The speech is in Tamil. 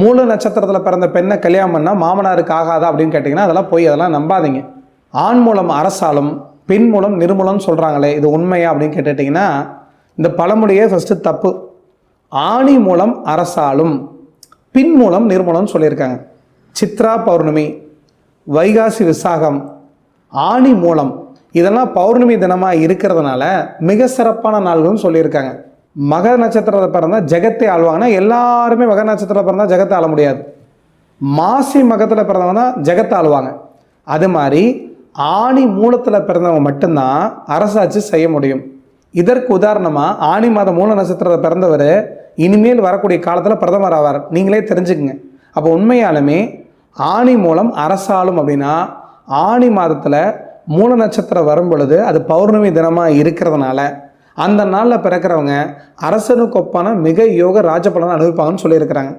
மூல நட்சத்திரத்தில் பிறந்த பெண்ணை கல்யாணம் பண்ணால் மாமனாருக்கு ஆகாதா அப்படின்னு கேட்டிங்கன்னா அதெல்லாம் போய் அதெல்லாம் நம்பாதீங்க. ஆண் மூலம் அரசாலும் பெண் மூலம் நிர்மூலம் சொல்கிறாங்களே இது உண்மையா அப்படின்னு கேட்டுட்டிங்கன்னா இந்த பழமொழியே ஃபஸ்ட்டு தப்பு. ஆணி மூலம் அரசாலும் பின் மூலம் நிர்மூலம் சொல்லியிருக்காங்க. சித்ரா பௌர்ணமி வைகாசி விசாகம் ஆணி மூலம் இதெல்லாம் பௌர்ணமி தினமாக இருக்கிறதுனால மிக சிறப்பான நாள்கள்னு சொல்லியிருக்காங்க. மகர நட்சத்திரத்தில் பிறந்தால் ஜெகத்தை ஆள்வாங்கன்னா எல்லாருமே மகர நட்சத்திரத்தில் பிறந்தால் ஜெகத்தை ஆள முடியாது. மாசி மகத்தில் பிறந்தவங்க தான் ஜெகத்தை ஆழ்வாங்க அது மாதிரி ஆணி மூலத்தில் பிறந்தவங்க மட்டும்தான் அரசாட்சி செய்ய முடியும். இதற்கு உதாரணமாக ஆணி மாதம் மூல நட்சத்திரத்தில் பிறந்தவர் இனிமேல் வரக்கூடிய காலத்தில் பிரதமர் ஆவார். நீங்களே தெரிஞ்சுக்குங்க. அப்போ உண்மையாலுமே ஆணி மூலம் அரசாளும் அப்படின்னா ஆணி மாதத்தில் மூல நட்சத்திரம் வரும் பொழுது அது பௌர்ணமி தினமாக இருக்கிறதுனால அந்த நாளில் பிறக்கிறவங்க அரசனுக்கு ஒப்பான மிக யோக ராஜபலனை அனுபவிப்பாங்கன்னு சொல்லியிருக்கிறாங்க.